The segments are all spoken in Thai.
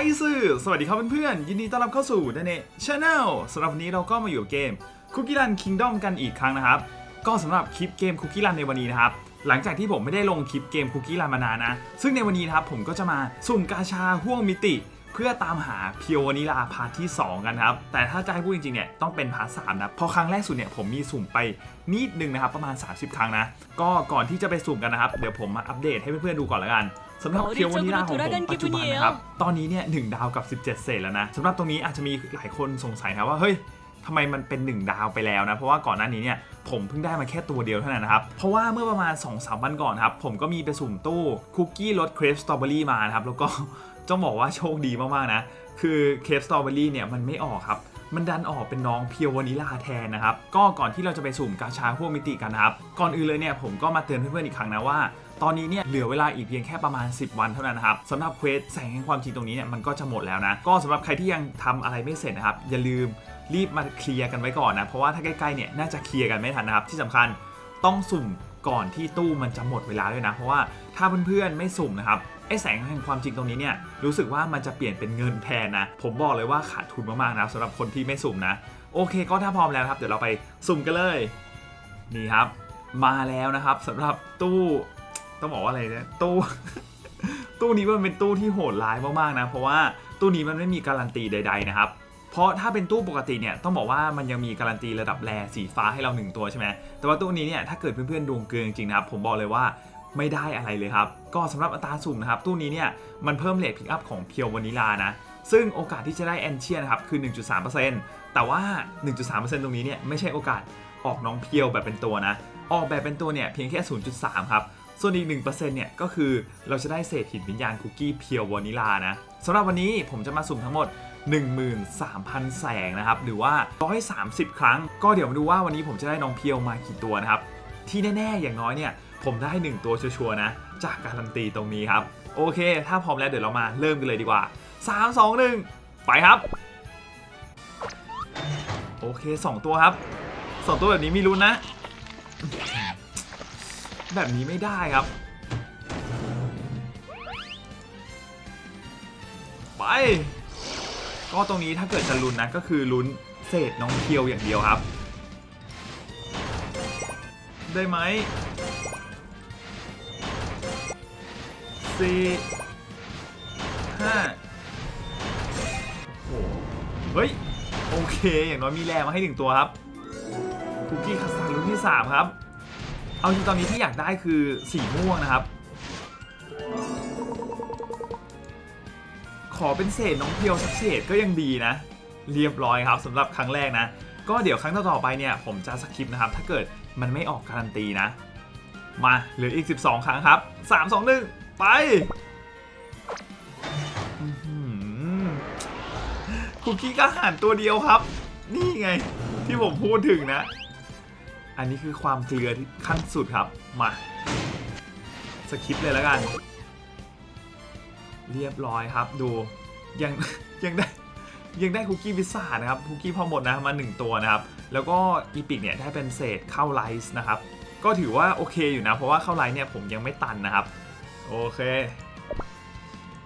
อยสื่อสวัสดีครับเพื่อนๆ ยินดีต้อนรับเข้าสู่เนเนชาแนลสำหรับวันนี้เราก็มาอยู่กับเกมคุกกี้รันคิงดอมกันอีกครั้งนะครับ ก็สำหรับคลิปเกมคุกกี้รันในวันนี้นะครับ หลังจากที่ผมไม่ได้ลงคลิปเกมคุกกี้รันมานานนะ ซึ่งในวันนี้นะครับผมก็จะมาสุ่มกาชาห่วงมิติ เพื่อตามหาเพียววานิลาพาร์ทที่ 2 กันครับ แต่ถ้าจะให้พูดจริงๆเนี่ยต้องเป็นพาร์ทสามนะเพอครั้งแรกสุดเนี่ยผมมีสุ่มไปนิดนึงนะครับประมาณ 30 ครั้งนะ ก็ก่อนที่จะไปสุ่มกันนะครับ เดี๋ยวผมมาอัปเดตให้เพื่อนๆดูก่อนละกันสำหรับเพียววานิลาของผมปัจจุบันนะครับ ตอนนี้เนี่ยหดาวกับ 17 เศษแล้วนะสำหรับตรงนี้อาจจะมีหลายคนสงสัยนะว่าเฮ้ยทำไมมันเป็น 1 ดาวไปแล้วนะ เพราะว่าก่อนหน้านี้เนี่ยผมเพิ่งได้มาแค่ตัวเดียวเท่านั้นนะครับ เพราะว่าเมื่อประมาณ 2-3 วันก่อนครับ ผมก็มีไปสุ่มตู้คุกกี้รสเครปสตรอเบอรี่มานะครับ แล้วก็ ต้องบอกว่าโชคดีมากๆนะ คือเครปสตรอเบอรี่เนี่ยมันไม่ออกครับ มันดันออกเป็นน้องเพียววานิลาแทนนะครับ ก็ก่อนที่เราจะไปสุ่มกาชาพวกมิติกันนะครับ ก่อนอื่นเลยเนี่ยผมก็มาเตือนเพื่อนๆอีกครั้งนะว่าตอนนี้เนี่ยเหลือเวลาอีกเพียงแค่ประมาณ 10 วันเท่านั้นนะครับสำหรับเควสแสงแห่งความจริงตรงนี้เนี่ยมันก็จะหมดแล้วนะ ก็สำหรับใครที่ยังทำอะไรไม่เสร็จนะครับ อย่าลืมรีบมาเคลียร์กันไว้ก่อนนะ เพราะว่าถ้าใกล้ๆเนี่ยน่าจะเคลียร์กันไม่ทันนะครับ ที่สำคัญต้องสุ่ม ก่อนที่ตู้มันจะหมดเวลาด้วยนะ เพราะว่าถ้าเพื่อนๆไม่สุ่มนะครับไอ้แสงแห่งความจริงตรงนี้เนี่ยรู้สึกว่ามันจะเปลี่ยนเป็นเงินแทนนะ ผมบอกเลยว่าขาดทุนมากๆนะสำหรับคนที่ไม่สุ่มนะ โอเคก็ถ้าพร้อมแล้วครับ เดี๋ยวเราไปสุ่มกันเลย นี่ครับ มาแล้วนะครับสำหรับตู้ต้องบอกว่าอะไรเนี่ยตู้ ตู้นี้มันเป็นตู้ที่โหดร้ายมากๆนะ เพราะว่าตู้นี้มันไม่มีการันตีใด ๆนะครับ เพราะถ้าเป็นตู้ปกติเนี่ยต้องบอกว่ามันยังมีการันตีระดับแรสีฟ้าให้เราหนึ่งตัวใช่ไหมแต่ว่าตู้นี้เนี่ยถ้าเกิดเพื่อนๆดวงเกินจริงๆนะครับผมบอกเลยว่าไม่ได้อะไรเลยครับ ก็สำหรับอัตราสุ่มนะครับ ตู้นี้เนี่ยมันเพิ่มเลทพิกอัพของเพียววานิลานะ ซึ่งโอกาสที่จะได้แอนเชียนะครับคือ 1.3%แต่ว่า 1.3%ตรงนี้เนี่ยไม่ใช่โอกาสออกน้องเพียวแบบเป็นตัวนะ ออกแบบเป็นตัวเนี่ยเพียงแค่ 0.3 ครับ ส่วนอีก 1%เนี่ยก็คือเราจะได้เศษหินวิญญาณคุกกี้เพียววานิลานะสำหรับวันนี้ผมจะมาสุ่มทั้งหมด 13,000 แสงนะครับ หรือว่า 130 ครั้ง ก็เดี๋ยวมาดูว่าวันนี้ผมจะได้น้องเพียวมากี่ตัวนะครับ ที่แน่ๆ อย่างน้อยเนี่ยผมได้ 1 ตัวชัวร์ๆนะ จากการันตีตรงนี้ครับ โอเค ถ้าพร้อมแล้วเดี๋ยวเรามาเริ่มกันเลยดีกว่า 3 2 1 ไปครับ โอเค 2 ตัวครับ 2 ตัวแบบนี้มีลุ้นนะ แบบนี้ไม่ได้ครับ ไป ก็ตรงนี้ถ้าเกิดจะลุ้นนะก็คือลุ้นเศษน้องเพียวอย่างเดียวครับ ได้ไหมสี่ห้าโอ้เฮ้ย โอเค อย่างน้อยมีแรงมาให้หนึ่งตัวครับคุกกี้คัสาร์ดรุ่นที่3ครับ เอาจริงตอนนี้ที่อยากได้คือสีม่วงนะครับ ขอเป็นเศษน้องเพียวสักเศษก็ยังดีนะ เรียบร้อยครับสำหรับครั้งแรกนะ ก็เดี๋ยวครั้งต่อๆไปเนี่ย ผมจะสคิปนะครับ ถ้าเกิดมันไม่ออกการันตีนะ มาเหลืออีก 12 ครั้งครับ 3 2 1 ไปคุกกี้ก็หันตัวเดียวครับ นี่ไงที่ผมพูดถึงนะ อันนี้คือความเกลือที่ขั้นสุดครับ มาสคิปเลยแล้วกัน เรียบร้อยครับดูยังยังได้ยังได้คุกกี้พิซซ่านะครับคุกกี้พอหมดนะมา 1 ตัวนะครับ แล้วก็อีพิกเนี่ยได้เป็นเศษข้าวไลซ์นะครับ ก็ถือว่าโอเคอยู่นะ เพราะว่าข้าวไลซ์เนี่ยผมยังไม่ตันนะครับ โอเค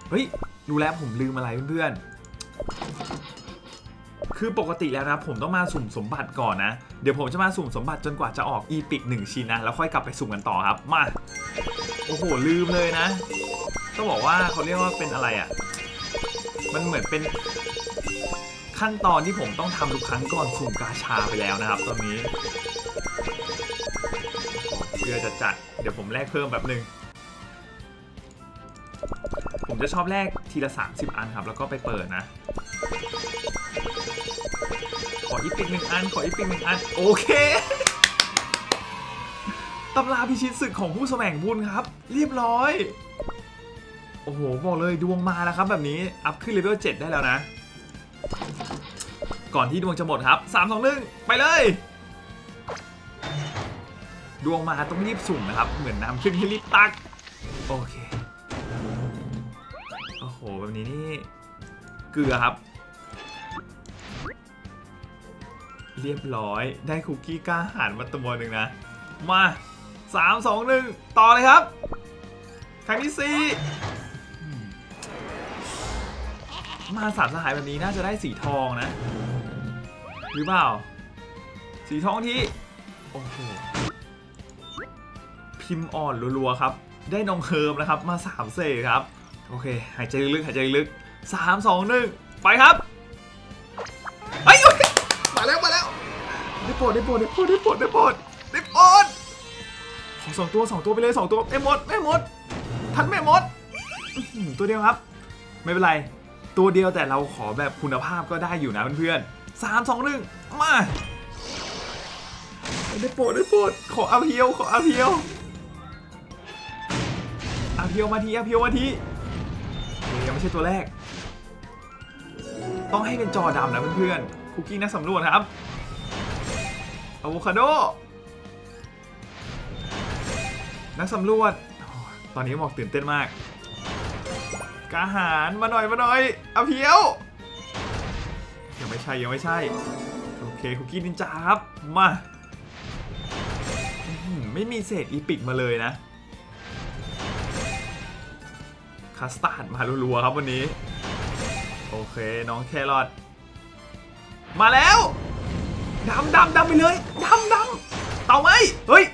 เฮ้ย รู้แล้วผมลืมอะไรเพื่อนๆ คือปกติแล้วนะผมต้องมาสุ่มสมบัติก่อนนะ เดี๋ยวผมจะมาสุ่มสมบัติจนกว่าจะออกอีพิกหนึ่งชิ้นนะ แล้วค่อยกลับไปสุ่มกันต่อครับ มา โอ้โห ลืมเลยนะต้องบอกว่าเขาเรียกว่าเป็นอะไรอะ่ะ มันเหมือนเป็นขั้นตอนที่ผมต้องทำทุกครั้งก่อนสุ่มกาชาไปแล้วนะครับ ตอนนี้เพื่อจะจัด เดี๋ยวผมแลกเพิ่มแบบหนึ่งผมจะชอบแลกทีละ 30 อันครับ แล้วก็ไปเปิดนะ ออีปิกหนึ่งอัน ขออีปิกหนึ่งอัน โอเคตำราพิชิตศึกของผู้แสวงบุญครับ เรียบร้อย โอ้โห บอกเลยดวงมาแล้วครับแบบนี้ อัพขึ้นเลเวล7ได้แล้วนะ ก่อนที่ดวงจะหมดครับ 3 2 1 ไปเลย ดวงมาต้องรีบสุ่มนะครับ เหมือนน้ำขึ้นให้รีบตัก โอเค โอ้โห แบบนี้นี่ เกลือครับ เรียบร้อยได้คุกกี้กล้าหารมาตัวหนึ่งนะ มาสามสองหนึ่งต่อเลยครับ ครั้งที่สี่มาสามสหายแบบนี้น่าจะได้สีทองนะ หรือเปล่า สีทองที่ โอ้โห พิมพ์อ่อนรัวๆครับ ได้นองเฮิร์มนะครับ มาสามเศษครับ โอเค หายใจลึกๆหายใจลึกๆสามสองหนึ่งไปครับ โปรดได้โปรดได้โปรดได้โปรดได้โปรดได้โปรดขอสองตัวสองตัวไปเลยสองตัวไม่หมดไม่หมดทันไม่หมดตัวเดียวครับ ไม่เป็นไร ตัวเดียวแต่เราขอแบบคุณภาพก็ได้อยู่นะเพื่อนๆสามสองหนึ่งมาได้โปรดได้โปรดขออาเพียวขออาเพียวอาเพียวมาทีอาเพียวมาทียยังไม่ใช่ตัวแรก ต้องให้เป็นจอดำนะเพื่อนๆคุกกี้นักสำรวจครับ อะโวคาโด นักสำรวจ ตอนนี้บอกตื่นเต้นมาก กาหารมาหน่อยมาหน่อยเอาเพียว ยังไม่ใช่ยังไม่ใช่ โอเคคุกกี้นินจาครับ มา ไม่มีเศษอีปิกมาเลยนะ คัสตาร์ดมารัวๆครับวันนี้ โอเคน้องแครอทมาแล้ว ดำดำดำไปเลยดำดำเต่าไหมเฮ้ย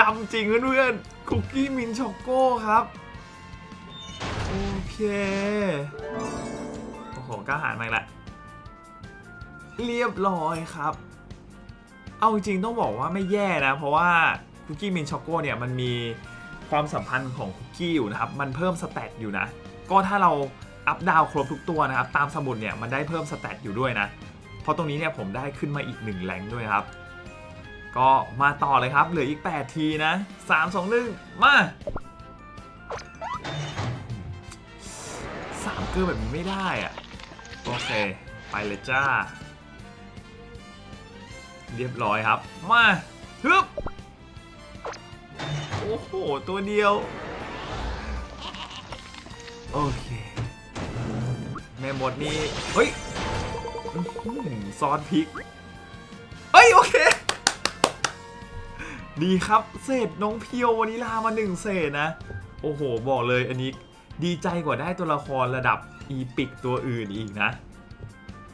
ดำจริงเพื่อนๆคุกกี้มินช็อกโก้ครับ โอเค โอ้โหกล้าหาญมากละเรียบร้อยครับ เอาจริงต้องบอกว่าไม่แย่นะ เพราะว่าคุกกี้มินช็อกโก้เนี่ยมันมีความสัมพันธ์ของคุกกี้อยู่นะครับ มันเพิ่มสเตตอยู่นะ ก็ถ้าเราอัพดาวครบทุกตัวนะครับ ตามสมุดเนี่ยมันได้เพิ่มสเตตอยู่ด้วยนะ เพราะตรงนี้เนี่ยผมได้ขึ้นมาอีก 1แรงด้วยครับ ก็มาต่อเลยครับ เหลืออีก 8 ทีนะ 3 2 1 มาสามเกลือแบบนี้ไม่ได้อะโอเค ไปเลยจ้า เรียบร้อยครับ มาฮึบโอ้โห ตัวเดียว โอเค แม่มดนี่เฮ้ยซ้อหือซอสพริก เฮ้ย โอเค ดีครับ เศษน้องเพียววานิลามาหนึ่งเศษนะ โอ้โห บอกเลยอันนี้ดีใจกว่าได้ตัวละครระดับอีพิกตัวอื่นอีกนะ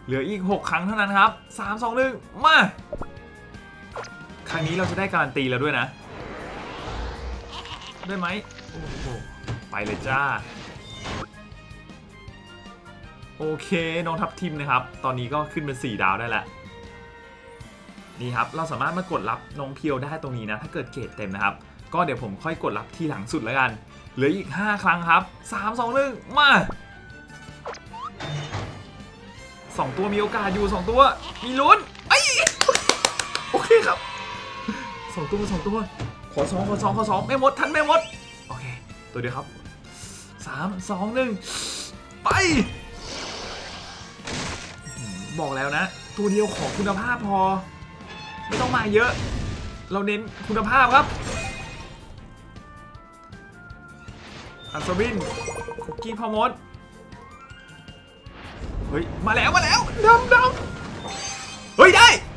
เหลืออีก 6 ครั้งเท่านั้นครับ 3 2 1 มา ครั้งนี้เราจะได้การันตีแล้วด้วยนะ ได้ไหมโอ้โห ไปเลยจ้า โอเคน้องทัพทีมนะครับ ตอนนี้ก็ขึ้นเป็น 4 ดาวได้แล้วนี่ครับเราสามารถมากดรับน้องเพียวได้ตรงนี้นะ ถ้าเกิดเกรดเต็มนะครับ ก็เดี๋ยวผมค่อยกดรับที่หลังสุดแล้วกัน เหลืออีก 5 ครั้งครับ 3 2 1 มาสองตัวมีโอกาสอยู่สองตัว มีลุ้นไอ้โอเคครับสองตัวสองตัว ขอสองขอสองขอสองไม่หมดทันไม่หมด โอเค ตัวเดียวครับสามสองหนึ่งไป บอกแล้วนะ ตัวเดียวขอคุณภาพพอ ไม่ต้องมาเยอะ เราเน้นคุณภาพครับอัศวินคุกกี้พอมดเฮ้ย มาแล้วมาแล้วดำดำเฮ้ย ได้ได้ได้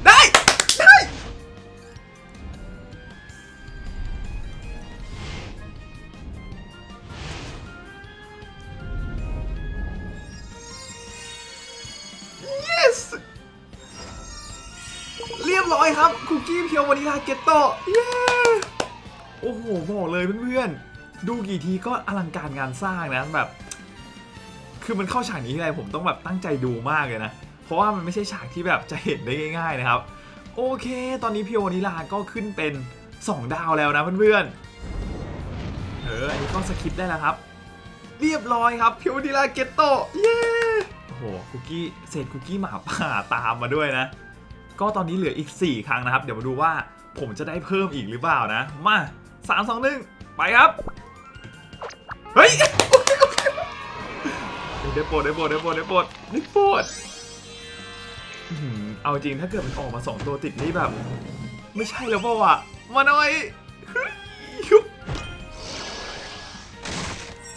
ร้อยครับคุกกี้เพียววานิลาเกตโตเย้โอ้โหบอกเลยเพื่อนๆดูกี่ทีก็อลังการงานสร้างนะแบบ คือมันเข้าฉากนี้ทีไรผมต้องแบบตั้งใจดูมากเลยนะ เพราะว่ามันไม่ใช่ฉากที่แบบจะเห็นได้ง่าย ๆนะครับ โอเค ตอนนี้เพียววานิลาก็ขึ้นเป็น 2 ดาวแล้วนะเพื่อนๆเอออันนี้ก็สคิปได้แล้วครับ เรียบร้อยครับเพิวดิลาเกตโตเย้โอ้โหคุกกี้เศษคุกกี้หมาป่าตามมาด้วยนะ ก็ตอนนี้เหลืออีก 4 ครั้งนะครับ เดี๋ยวมาดูว่าผมจะได้เพิ่มอีกหรือเปล่านะ มา 3 2 1 ไปครับ เฮ้ย ได้โปรดได้โปรดได้โปรดได้โปรดได้โปรดเอาจริงถ้าเกิดมันออกมา 2 ตัวติดนี่แบบ ไม่ใช่แล้วเปล่าวะมาหน่อยเฮ้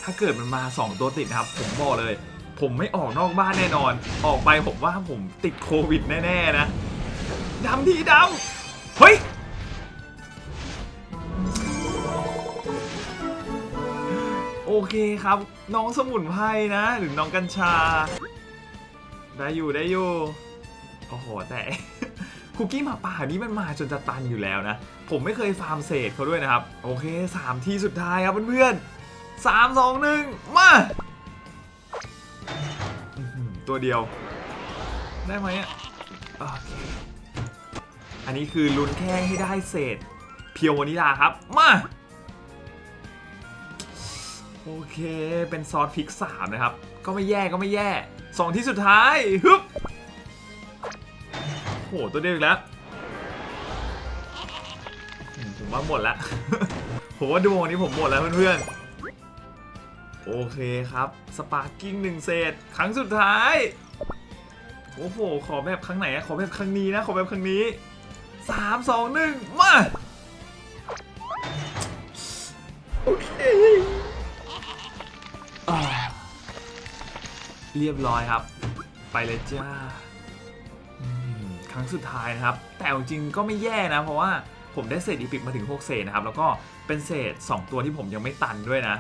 ถ้าเกิดมันมา 2 ตัวติดนะครับ ผมบอกเลยผมไม่ออกนอกบ้านแน่นอน ออกไปผมว่าผมติดโควิดแน่ ๆ นะ ดำทีดำเฮ้ยโอเคครับ น้องสมุนไพรนะ หรือน้องกัญชา ได้อยู่ได้อยู่โอ้โหแต่คุกกี้หมาป่านี้มันมาจนจะตันอยู่แล้วนะ ผมไม่เคยฟาร์มเศษเขาด้วยนะครับ โอเคสามทีสุดท้ายครับเพื่อนๆสามสองหนึ่งมาตัวเดียว ได้ไหมอะโอเค อันนี้คือลุ้นแค่ให้ได้เศษ เพียววานิลาครับ มา โอเคเป็นซอสพริกสามนะครับ ก็ไม่แย่ก็ไม่แย่สองที่สุดท้ายฮึบโหตัวเดียวอีกแล้วผมว่าหมดแล้วผมว่าดวงนี้ผมหมดแล้วเพื่อนๆ โอเคครับ สปาร์กิ้งหนึ่งเศษ ครั้งสุดท้าย โอ้โห ขอแบบครั้งไหนอะขอแบบครั้งนี้นะ ขอแบบครั้งนี้ สามสองหนึ่งมา โอเคอเรียบร้อยครับ ไปเลยจ้าครั้งสุดท้ายนะครับ แต่จริงก็ไม่แย่นะ เพราะว่าผมได้เศษอีพิกมาถึง 6 เศษนะครับ แล้วก็เป็นเศษ 2 ตัวที่ผมยังไม่ตันด้วยนะ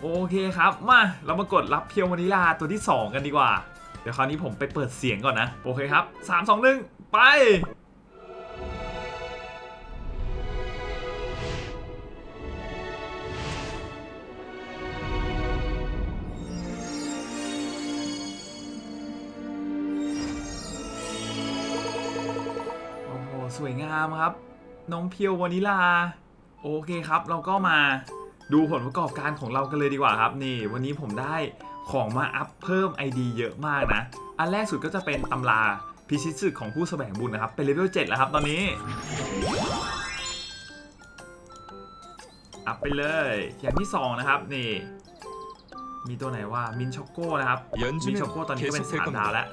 โอเคครับ มาเรามากดรับเพียววานิลาตัวที่ 2 กันดีกว่า เดี๋ยวคราวนี้ผมไปเปิดเสียงก่อนนะ โอเคครับ 3 2 1 ไป สวยงามครับ น้องเพียววานิลา โอเคครับ เราก็มาดูผลประกอบการของเรากันเลยดีกว่าครับ นี่ วันนี้ผมได้ของมาอัพเพิ่ม ID เยอะมากนะ อันแรกสุดก็จะเป็นตำราพิชิตศึกของผู้แสวงบุญนะครับ เป็นเลเวล7แล้วครับตอนนี้ อัพไปเลย อย่างที่ 2 นะครับ นี่ มีตัวไหนว่ามินช็อกโก้นะครับมินช็อกโก้ตอนนี้ก็เป็นสามดาวแล้ว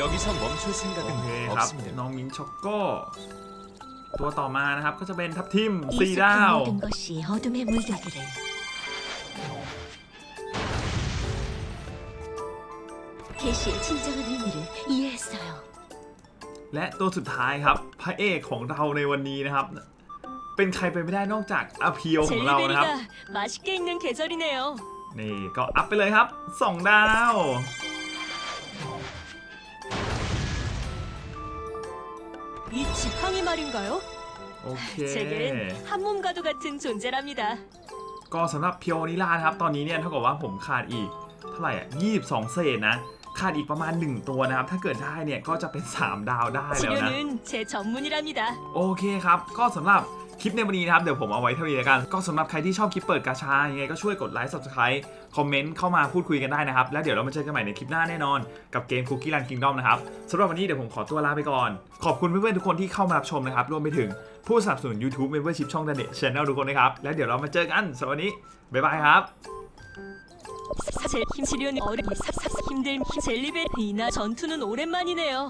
여기서 멈출 โอ 생각은 เคครับ 없습니다. น้องมินช็อกโก้ ตัวต่อมานะครับก็จะเป็นทับทิมสี่ 이 ดาว 숲의 모든 것이 어둠에 물들기를 계시의 진정한 의미를 이해했어요. และตัวสุดท้ายครับ พระเอกของเราในวันนี้นะครับ เป็นใครไปไม่ได้นอกจากอาเพียวของเรานะครับ 젤리베리가 맛있게 익는 계절이네요. นี่ก็อัพไปเลยครับ 2 ดาว 이 지팡이 말인가요? โอเค 제겐 한 몸과도 같은 존재랍니다. ก็สำหรับเพียวนิลานะครับ ตอนนี้เนี่ยเท่ากับว่าผมขาดอีก เท่าไหร่อ่ะ 22 เศษนะ ขาดอีกประมาณ 1 ตัวนะครับ ถ้าเกิดได้เนี่ยก็จะเป็น 3 ดาวได้แล้วนะ 치료는 제 전문이랍니다. โอเคครับ ก็สำหรับ คลิปในวันนี้นะครับ เดี๋ยวผมเอาไว้เท่านี้แล้วกัน ก็สำหรับใครที่ชอบคลิปเปิดกาชา ยังไงก็ช่วยกดไลค์ subscribe คอมเมนต์เข้ามาพูดคุยกันได้นะครับ แล้วเดี๋ยวเรามาเจอกันใหม่ในคลิปหน้าแน่นอน กับเกม Cookie Run Kingdom นะครับสำหรับวันนี้เดี๋ยวผมขอตัวลาไปก่อน ขอบคุณเพื่อนๆทุกคนที่เข้ามารับชมนะครับ รวมไปถึงผู้สนับสนุน YouTube Membership ช่อง Danet Channel ทุกคนนะครับ แล้วเดี๋ยวเรามาเจอกันสำหรับวันนี้ บ๊ายบายครับ 사실 힘 치료는 어른 사, 사, 힘든 젤리베리나 전투는 오랜만이네요.